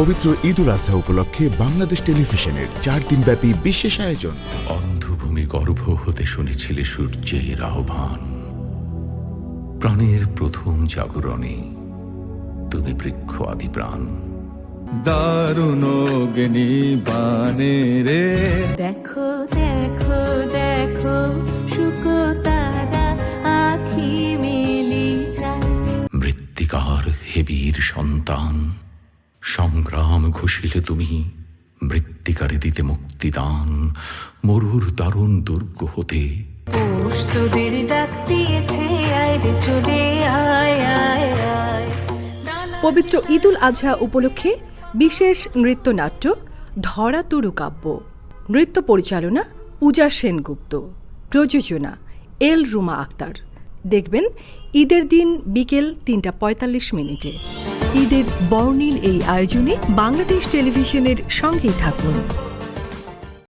পবিত্র ঈদ উল আজহা উপলক্ষে বাংলাদেশ টেলিভিশনের চার দিনব্যাপী বিশেষ আয়োজন। অন্ধভূমি গর্ভ হতে শুনেছিলে সূর্যের আহ্বান। প্রাণের প্রথম জাগরণে তুমি বৃক্ষ আদি প্রাণ। দারুণ অগ্নি বানে রে। দেখো দেখো দেখো শুকতারা আখি মেলি যায়। মৃত্তিকার হেবির সন্তান। সংগ্রাম ঘুষিলে তুমি মৃত্তিকারে দিতে মুক্তিদান। মরুর দারুণ দুর্গ হতে। তোদের ডাক দিয়েছে আয় চলে আয় আয় আয়। পবিত্র ঈদুল আজহা উপলক্ষে বিশেষ নৃত্যনাট্য ধরা তরু কাব্য। নৃত্য পরিচালনা পূজা সেনগুপ্ত। প্রযোজনা এল রুমা আক্তার। দেখবেন ঈদের দিন বিকেল তিনটা পঁয়তাল্লিশ মিনিটে। ঈদের বর্ণিল এই আয়োজনে বাংলাদেশ টেলিভিশনের সঙ্গেই থাকুন।